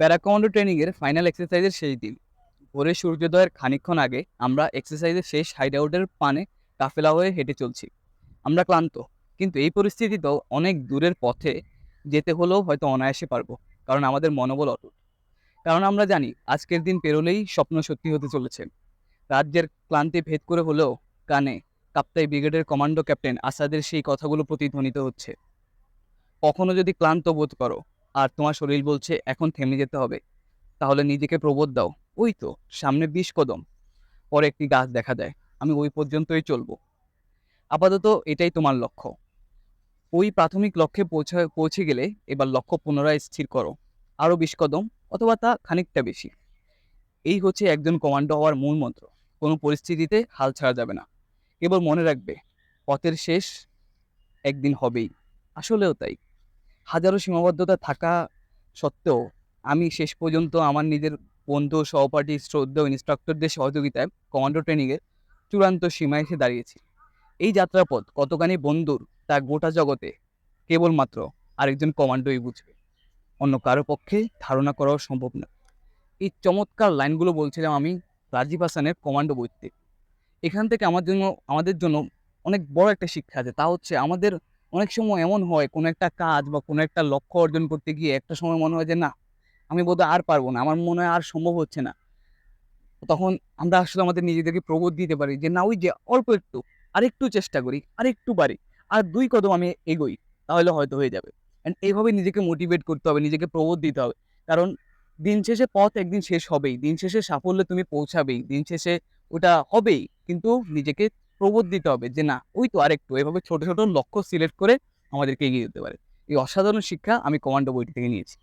Para-commando ট্রেনিংয়ের final এক্সারসাইজের শেষ দিন। ভোরের সূর্যোদয়ের খানিকক্ষণ আগে আমরা এক্সারসাইজের শেষ হাইড আউটের পানে কাফেলা হয়ে হেঁটে চলছি। আমরা ক্লান্ত, কিন্তু এই পরিস্থিতিতেও অনেক দূরের পথে যেতে হলেও হয়তো অনায়াসে পারব, কারণ আমাদের মনোবল অটুট। কারণ আমরা জানি, আজকের দিন পেরোলেই স্বপ্ন সত্যি হতে চলেছে। রাজ্যের ক্লান্তি ভেদ করে হলেও কানে কাপ্তাই ব্রিগেডের কমান্ডো ক্যাপ্টেন আসাদের সেই কথাগুলো প্রতিধ্বনিত হচ্ছে। কখনো যদি ক্লান্ত বোধ করো আর তোমার শরীর বলছে, এখন থেমে যেতে হবে। তাহলে নিজেকে প্রবোধ দাও। ওই তো, সামনে বিশ কদম, পরে একটি গাছ দেখা যায়। আমি ওই পর্যন্তই চলবো। আপাতত এটাই তোমার লক্ষ্য। ওই প্রাথমিক লক্ষ্যে পৌঁছা, পৌঁছে গেলে এবার লক্ষ্য পুনরায় স্থির করো। আরও বিশ কদম, অথবা তা খানিকটা বেশি। এই হচ্ছে একজন কমান্ডো হওয়ার মূল মন্ত্র। কোনো পরিস্থিতিতে হাল ছাড়া যাবে না। কেবল মনে রাখবে, পথের শেষ একদিন হবেই। আসলেও তাই। হাজারো সীমাবদ্ধতা থাকা সত্ত্বেও আমি শেষ পর্যন্ত আমার নিজের বন্ধু, সহপাঠী, শ্রদ্ধা ইনস্ট্রাক্টরদের সহযোগিতায় কমান্ডো ট্রেনিংয়ের চূড়ান্ত সীমায় এসে দাঁড়িয়েছি। এই যাত্রাপথ কতখানি বন্ধুর তা গোটা জগতে কেবলমাত্র আরেকজন কমান্ডোই বুঝবে। অন্য কারও পক্ষে ধারণা করাও সম্ভব না। এই চমৎকার লাইনগুলো বলছিলাম আমি রাজীব হাসানের কমান্ডো বইতে। এখান থেকে আমার জন্য, আমাদের জন্য অনেক বড় একটা শিক্ষা আছে। তা হচ্ছে আমাদের অনেক সময় এমন হয়, কোনো একটা কাজ বা কোনো একটা লক্ষ্য অর্জন করতে গিয়ে একটা সময় মনে হয় যে, না, আমি বোধহয় আর পারব না, আমার মনে হয় আর সম্ভব হচ্ছে না। তখন আমরা আসলে আমাদের নিজেদেরকে প্রবোধ দিতে পারি যে, না, ওই যে অল্প একটু আর একটু চেষ্টা করি আর একটু পারি, আর দুই কদম আমি এগোই, তাহলে হয়তো হয়ে যাবে। অ্যান্ড এইভাবে নিজেকে মোটিভেট করতে হবে, নিজেকে প্রবোধ দিতে হবে। কারণ দিন শেষে পথ একদিন শেষ হবেই, দিন শেষে সাফল্যে তুমি পৌঁছাবেই, দিন শেষে ওটা হবেই, কিন্তু নিজেকে প্রবোধ দিতে হবে যে না, ওই তো আরেকটু। এভাবে ছোট ছোট লক্ষ্য সিলেক্ট করে আমাদেরকে এগিয়ে যেতে পারে। এই অসাধারণ শিক্ষা আমি কমান্ডো বইটি থেকে নিয়েছি।